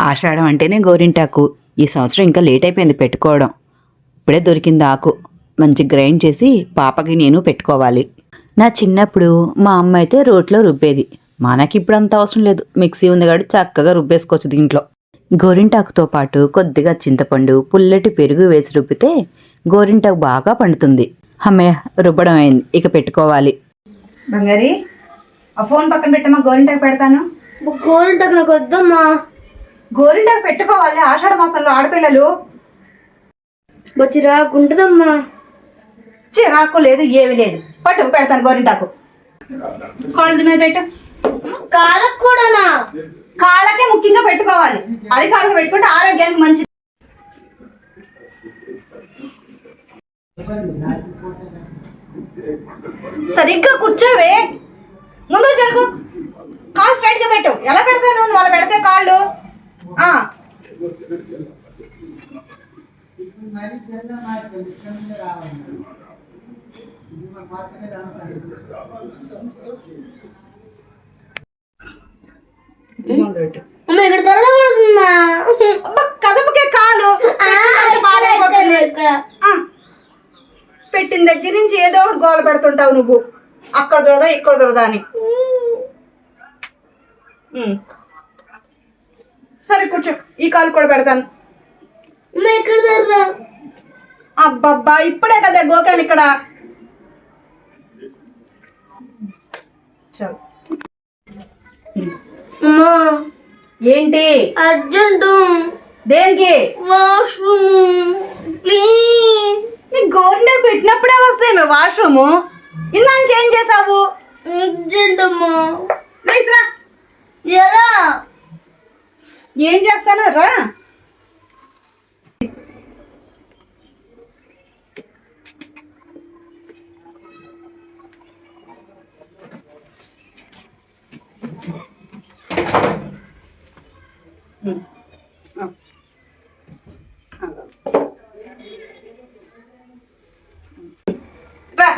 ఆషాఢం అంటేనే గోరింటాకు. ఈ సంవత్సరం ఇంకా లేట్ అయిపోయింది పెట్టుకోవడం. ఇప్పుడే దొరికింది ఆకు. మంచి గ్రైండ్ చేసి పాపకి నేను పెట్టుకోవాలి. నా చిన్నప్పుడు మా అమ్మ అయితే రోట్లో రుబ్బేది. మనకి ఇప్పుడు అంత అవసరం లేదు. మిక్సీ ఉంది కాబట్టి చక్కగా రుబ్బేసుకోవచ్చు దీంట్లో. గోరింటాకుతో పాటు కొద్దిగా చింతపండు పుల్లటి పెరుగు వేసి రుబ్బితే గోరింటాకు బాగా పండుతుంది. అమ్మయ్య రుబ్బడం అయింది. ఇక పెట్టుకోవాలి. బంగారి ఆ ఫోన్ పక్కన పెట్టమ్మా. గోరింటాకు పెడతాను. గోరింటకు నాకు వద్దమ్మా. గోరింటాకు పెట్టుకోవాలి ఆషాఢ మాసంలో ఆడపిల్లలు. బొచ్చిరా గుంటదమ్మా. చిరాకు లేదు ఏమీ లేదు. పట్టు పెడతాను గోరింటాకు. కాళ్ళ మీద పెట్టు. కాలకు కూడానా? కాళ్ళకే ముఖ్యంగా పెట్టుకోవాలి. అది కాళ్ళకి పెట్టుకుంటే ఆరోగ్యానికి మంచిది. సరిగ్గా కూర్చోవే. ముందు జరుగు. కాళ్ళు స్ట్రైట్గా పెట్టు. ఎలా పెడతాను? నువ్వు అలా పెడితే కాళ్ళు. ఇక్కడ తరగబడుతుందా అబ్బా, కదపకే కాలు. పెట్టిన దగ్గర నుంచి ఏదో ఒకటి గోల పెడుతుంటావు నువ్వు. అక్కడ దొరదా ఇక్కడ దొరదా అని. సరే కూర్చో. ఈ కాలు కూడా పెడతాను. అబ్బబ్బా ఇప్పుడే కదా గోకాను ఇక్కడ. ఏంటి? అర్జెంటు. దేనికి? వాష్రూమ్. ప్లీజ్. నీ గోర్లో పెట్టినప్పుడే వస్తాయి మీ వాష్రూము. ఇందాక చేంజ్ చేసావు? అర్జెంట్ అమ్మా ఎలా? ఏం చేస్తాను రా. రా.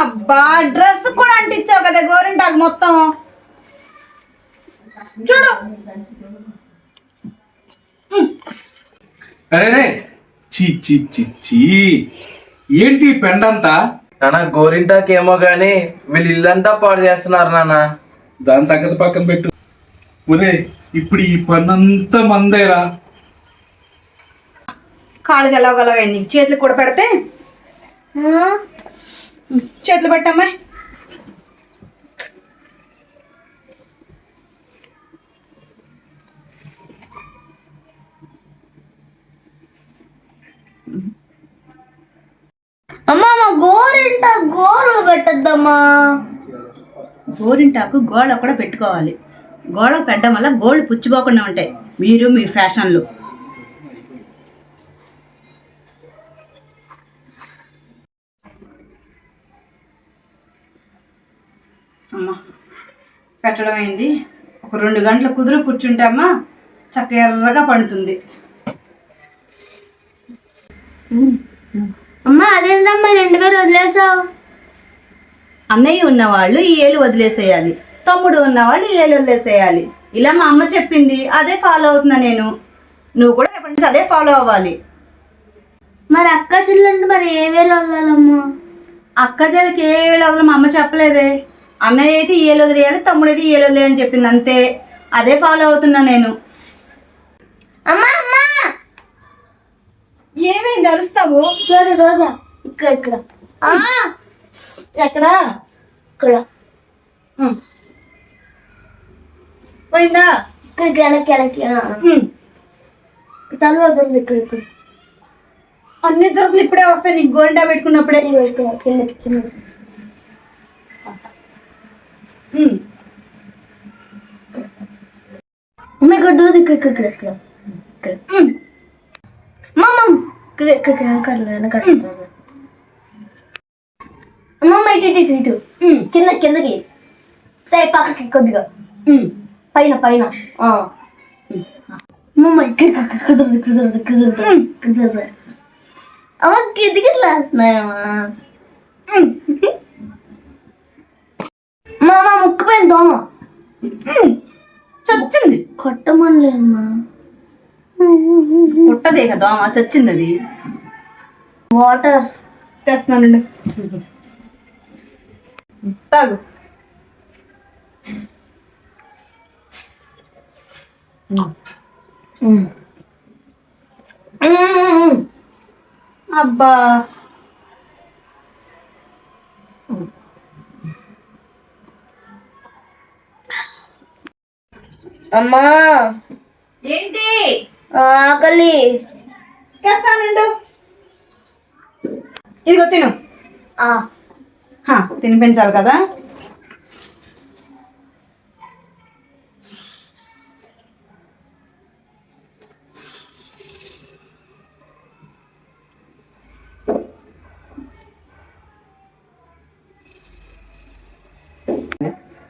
అబ్బా డ్రెస్ కూడా అంటించావు కదా గోరింటాకు మొత్తం. చూడు. అరే చి చి చి చి. ఏంటి పెండంతా? నాన్న గోరింటాకి ఏమో గాని వీళ్ళు ఇల్లంతా పాడు చేస్తున్నారు నాన్న. దాని సంగతి పక్కన పెట్టు. ఉదే ఇప్పుడు ఈ పనంతా మందేరా. కాళ్ళకి ఎలాగోలాగైంది చేతులు కూడా పెడితే? చేతులు పెట్టమ్మా. గోరింట గోడలు పెట్టద్దమ్మా. గోరింటాకు గోళ్ళ కూడా పెట్టుకోవాలి. గోళ్ళ పెట్టడం వల్ల గోళ్ళు పుచ్చిపోకుండా ఉంటాయి. మీరు మీ ఫ్యాషన్లు. అమ్మా పెట్టడం అయింది ఒక రెండు గంటలు కుదురు కూర్చుంటే అమ్మా చక్క ఎర్రగా పండుతుంది. అమ్మా అదేంటమ్మా రెండు వేలు వదిలేసావు? అన్నయ్య ఉన్నవాళ్ళు ఈ ఏలు వదిలేసేయాలి. తమ్ముడు ఉన్నవాళ్ళు ఈ ఏలు వదిలేసేయాలి. ఇలా మా అమ్మ చెప్పింది అదే ఫాలో అవుతున్నా నేను. నువ్వు కూడా రేపటి నుంచి అదే ఫాలో అవ్వాలి. మరి అక్క చెల్లంటే మరి ఏ వేలు వదలాలమ్మా? అక్క చెల్లికి ఏ ఏళ్ళు వదలు అమ్మ చెప్పలేదే. అన్నయ్య అయితే ఏలు వదిలేయాలి తమ్ముడు అయితే ఈ ఏలు వదిలేయని చెప్పింది అంతే. అదే ఫాలో అవుతున్నా నేను. అమ్మా అమ్మా! ఏమైంది అరుస్తావు? ఇక్కడ ఇక్కడ. ఎక్కడా? ఇక్కడ. పోయిందా? ఇక్కడికి వెనక్కి వెనక్కి. తల వదలదు ఇక్కడ ఇక్కడ. అన్ని దొరకలు ఇప్పుడే వస్తాయి నీకు గోరింటా పెట్టుకున్నప్పుడే. ఇక్కడ కిందకి కిందకి. అమ్మ ఇక్కడ దూది ఇక్కడ ఇక్కడ ఇక్కడ ఇక్కడ. అమ్మమ్మ. ఇక్కడ ఇక్కడ వెనకాల వెనకాల. అమ్మమ్మ ఇటు ఇటు ఇటు. కింద కిందకి. సై పక్కకి కొద్దిగా. పైన పైన. ఆ. అమ్మమ్మ ఇక్కడ కుదరదు కుదరదు కుదరదు కుదరదు అమ్మ కిందికి లేస్తున్నాయమ్మా పైన దోమ చచ్చింది. కొట్టమని లేదమ్మా పుట్టదే కదా దోమ చచ్చింది అది. వాటర్. తెస్తున్నానండి తాగు. అబ్బా. అమ్మా. ఏంటి? ఆకలి. తెస్తానండు ఇదిగో తిను. ఆ, హా, తినిపించాలి కదా.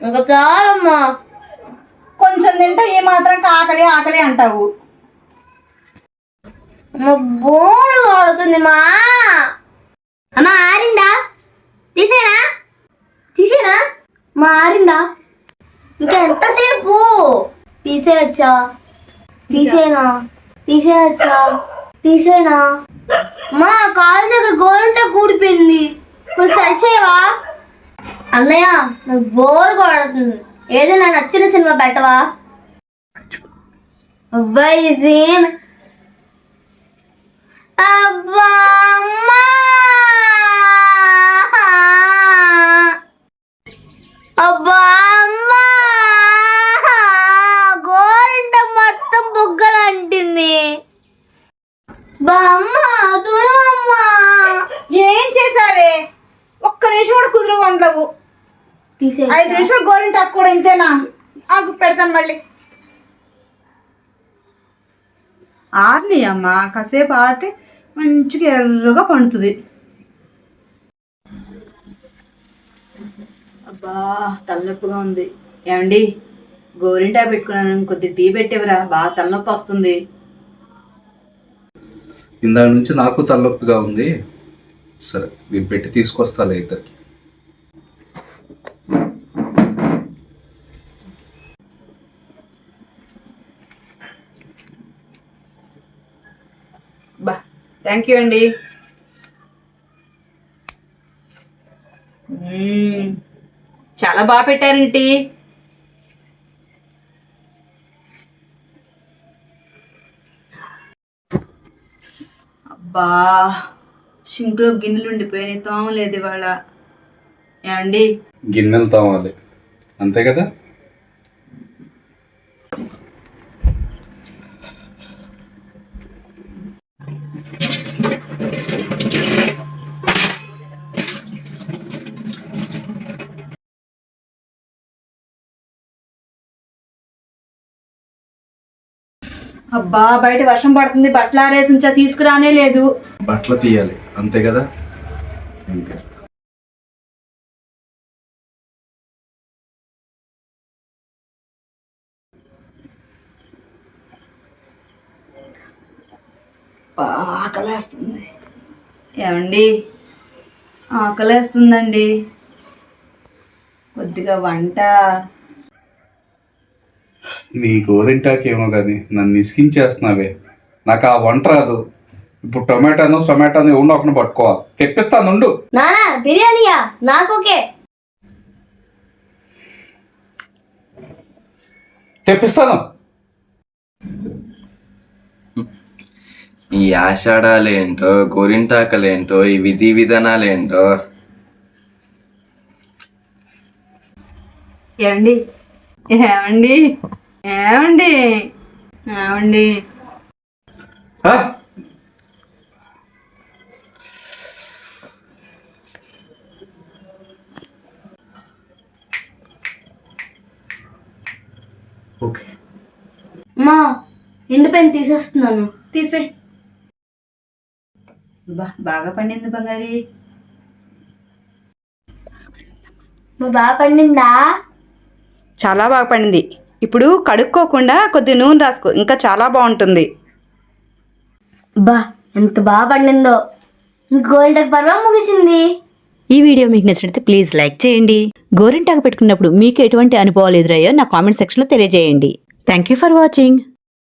ఇంకా చాలమ్మా. తింటే ఏ మాత్రం ఆకలి ఆకలి అంటావు. అమ్మ బోరు మా. అమ్మ ఆరిందా? తీసేనా? తీసేనా? మా ఆరిందా? ఇంకా ఎంతసేపు? తీసేయచ్చా? తీసేనా? తీసేయచ్చా? తీసేనా? మా కాలు దగ్గర గోరంట కూడిపోయింది. కొంచెం సరి చేయవా అన్నయ్య నాకు బోర్ కొడుతుంది ఏదైనా నచ్చిన సినిమా పెట్టవా? అబ్బాయి సీన్ అబ్బా అమ్మా! అబ్బా అమ్మా! గోరింట మొత్తం బుగ్గలు అంటింది. బామ్మ తుడవమ్మా ఏం చేశావే ఒక్క నిమిషం కూడా కుదురు వండవు. తీసే ఐదు నిమిషాలు గోరింటాకు కూడా ఇంతేనా? ఆకు పెడతాను మళ్ళీ. ఆరిని అమ్మ కాసేపు ఆరితే మంచిగా ఎర్రగా పండుతుంది. అబ్బా తలనొప్పిగా ఉంది. ఏమండి గోరింటా పెట్టుకున్నాను కొద్ది టీ పెట్టేవరా బాగా తలనొప్పి వస్తుంది. ఇందాక నుంచి నాకు తలనొప్పిగా ఉంది. సరే నేను పెట్టి తీసుకొస్తాలే ఇద్దరికి బా థ్యాంక్ యూ అండి చాలా బాగా పెట్టారండి అబ్బా షింక్లో గిన్నెలు ఉండిపోయినాయి తోమలేదు ఇవాళ. ఏమండి? గిన్నెలు తోమాలి. అంతే కదా? అబ్బా బయట వర్షం పడుతుంది బట్టలు ఆరేసి ఉంచా తీసుకురానే లేదు. బట్టలు తీయాలి అంతే కదా? నేను తీస్తా. అబ్బా, ఆకలేస్తుంది. ఏమండి? ఆకలేస్తుందండి. కొద్దిగా వంట నీ గోరింటాకేమో కానీ నన్ను ఇసికించేస్తున్నావే నాకు ఆ వంట రాదు. ఇప్పుడు టొమాటోను టొమాటోను ఎవడో ఒకటి పట్టుకోవాలి తెప్పిస్తాను ఉండు నానా బిర్యానీయా? నాకు ఓకే. తెప్పిస్తాను. ఈ ఆషాఢాలేంటో గోరింటాకలేంటో ఈ విధి విధానాలేంటో. ఏమండి ఏమండి? ఏమండి? ఏమండి? ఓకే. మా ఎండిపోయిన తీసేస్తున్నాను. తీసే. బా బాగా పండింది బంగారి. మా బాగా పండిందా? చాలా బాగా పండింది. ఇప్పుడు కడుక్కోకుండా కొద్ది నూనె రాసుకో ఇంకా చాలా బాగుంటుంది. బా ఎంత బాగా పండిందో. గోరింటకు పర్వం ముగిసింది. ఈ వీడియో మీకు నచ్చినట్లయితే ప్లీజ్ లైక్ చేయండి. గోరింటాకు పెట్టుకున్నప్పుడు మీకు ఎటువంటి అనుభవాలు ఎదురయ్యో నా కామెంట్ సెక్షన్లో తెలియజేయండి. Thank you for watching